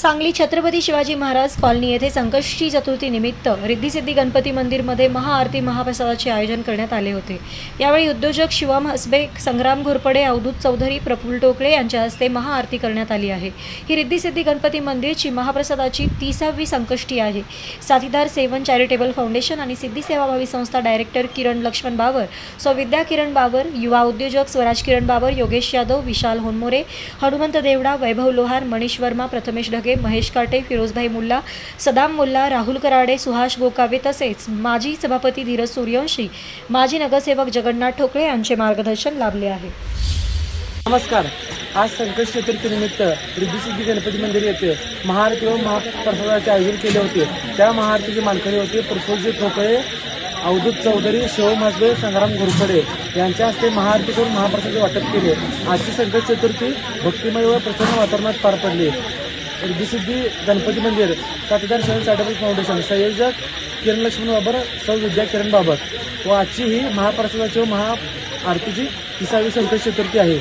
Sangli Chhatrapati Shivaji Maharaj colony येथे संकष्टी चतुर्थी निमित्त रिद्धिसिद्धी गणपती मंदिरमध्ये महाआरती महाप्रसादाचे आयोजन करण्यात आले होते. यावेळी उद्योजक शिवम हसबे संग्राम घोरपडे अवधूत चौधरी प्रफुल्ल टोकळे यांच्या हस्ते महाआरती करण्यात आली आहे. ही रिद्धिसिद्धी गणपती मंदिरची महाप्रसादाची तिसावी संकष्टी आहे. साथीदार सेवन चॅरिटेबल फाउंडेशन आणि सिद्धी सेवाभावी संस्था डायरेक्टर किरण लक्ष्मण बाबर सौ विद्या किरण बाबर युवा उद्योजक स्वराज किरण बाबर योगेश यादव विशाल होनमोरे हनुमंत देवडा वैभव लोहार मनीष वर्मा प्रथमेश ढगे महेश काटे फिरोजभाई मुल्ला सदाम मुल्ला राहुल कराडे सुहास गोकावे तसेच माजी सभापती धीरज सूर्यवंशी माजी नगरसेवक जगन्नाथ ठोकळे यांचे मार्गदर्शन लाभले आहे. नमस्कार. आज संकट चतुर्थीनिमित्त रिद्धिसिद्धी गणपती मंदिर येथे महाआरती व महाप्रसादाचे आयोजन केले होते. त्या महाआरतीचे मालकरी होते प्रफुल्लजी ठोकळे अवधूत चौधरी शिव माजबे संग्राम घोरपडे यांच्या हस्ते महाआरती करून महाप्रसादाचे वाटप केले. आजची संकट चतुर्थी भक्तिमय व प्रसन्न वातावरणात पार पडली. रिद्धिसिद्धी गणपती मंदिर साथीदार शहर चॅरिटेबल फाउंडेशन संयोजक किरण लक्ष्मण बाबर सौ विद्या किरण बाबर. व आजची ही महाप्रसादाची व महाआरतीची तिसावी संकट चतुर्थी आहे.